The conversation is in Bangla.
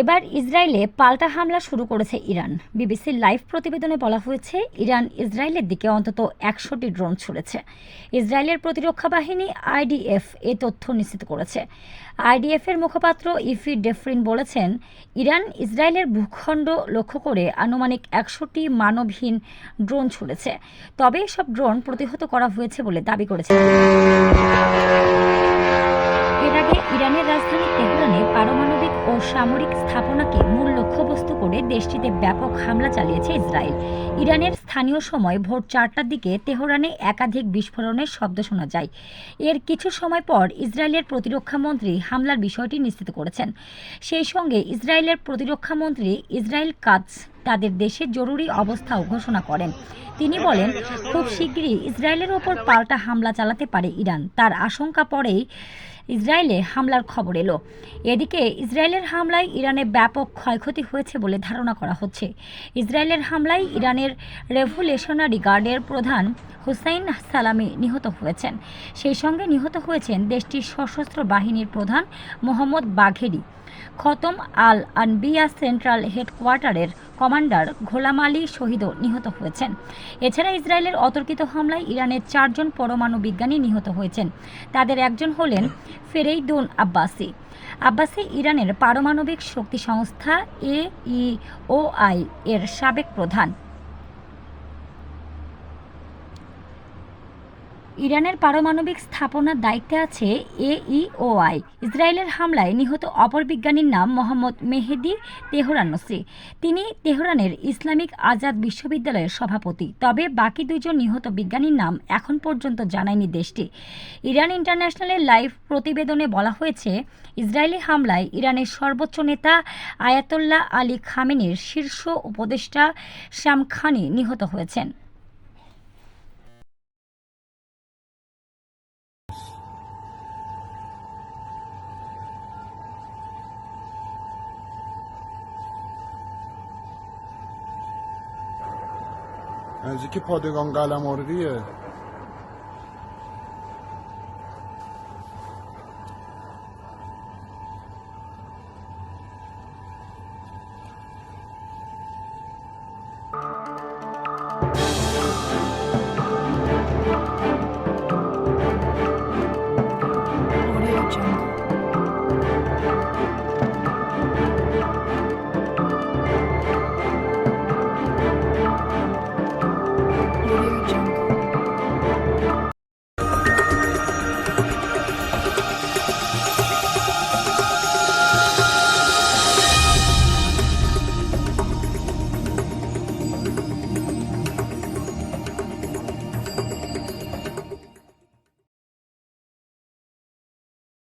এবার ইসরায়েলে পাল্টা হামলা শুরু করেছে ইরান। বিবিসির লাইভ প্রতিবেদনে বলা হয়েছে, ইরান ইসরায়েলের দিকে অন্তত একশোটি ড্রোন ছুড়েছে। ইসরায়েলের প্রতিরক্ষা বাহিনী আইডিএফ এ তথ্য নিশ্চিত করেছে। আইডিএফ এর মুখপাত্র ইফি ডেফরিন বলেছেন, ইরান ইসরায়েলের ভূখণ্ড লক্ষ্য করে আনুমানিক একশোটি মানবহীন ড্রোন ছুড়েছে। তবে এসব ড্রোন প্রতিহত করা হয়েছে বলে দাবি করেছে। এর আগে ইরানের সামরিক স্থাপনাকে মূল লক্ষ্যবস্তু করে দেশটিতে ব্যাপক হামলা চালিয়েছে ইসরায়েল। ইরানের স্থানীয় সময় ভোর চারটার দিকে তেহরানে একাধিক বিস্ফোরণের শব্দ শোনা যায়। এর কিছু সময় পর ইসরায়েলের প্রতিরক্ষা মন্ত্রী হামলার বিষয়টি নিশ্চিত করেছেন। সেই সঙ্গে ইসরায়েলের প্রতিরক্ষা মন্ত্রী ইসরায়েল কাজ তাদের দেশে জরুরি অবস্থাও ঘোষণা করেন। তিনি বলেন, খুব শীঘ্রই ইসরায়েলের ওপর পাল্টা হামলা চালাতে পারে ইরান। তার আশঙ্কা পরেই ইসরায়েলে হামলার খবর এলো। এদিকে ইসরায়েলের হামলায় ইরানে ব্যাপক ক্ষয়ক্ষতি হয়েছে বলে ধারণা করা হচ্ছে। ইসরায়েলের হামলায় ইরানের রেভুলেশনারি গার্ডের প্রধান হুসাইন সালামি নিহত হয়েছেন। সেই সঙ্গে নিহত হয়েছেন দেশটির সশস্ত্র বাহিনীর প্রধান Mohammad Bagheri Khatam al Anbiya central হেডকোয়ার্টারের commander Gholam Ali শহীদও নিহত হয়েছেন। এছাড়া ইসরায়েলের অতর্কিত হামলায় ইরানের চারজন পরমাণু বিজ্ঞানী নিহত হয়েছেন। তাদের একজন হলেন ফেরেইদুন আব্বাসি। আব্বাসি ইরানের পারমাণবিক শক্তি সংস্থা এ আই এর সাবেক প্রধান। ইরানের পারমাণবিক স্থাপনার দায়িত্বে আছে এইওআই ইসরায়েলের হামলায় নিহত অপর বিজ্ঞানীর নাম মোহাম্মদ মেহেদি তেহরানসি। তিনি তেহরানের ইসলামিক আজাদ বিশ্ববিদ্যালয়ের সভাপতি। তবে বাকি দুজন নিহত বিজ্ঞানীর নাম এখন পর্যন্ত জানায়নি দেশটি। ইরান ইন্টারন্যাশনালের লাইভ প্রতিবেদনে বলা হয়েছে, ইসরায়েলি হামলায় ইরানের সর্বোচ্চ নেতা আয়াতুল্লাহ আলী খামেনির শীর্ষ উপদেষ্টা শামখানি নিহত হয়েছেন। نزدیک پادگان قلمرقیه Thank you.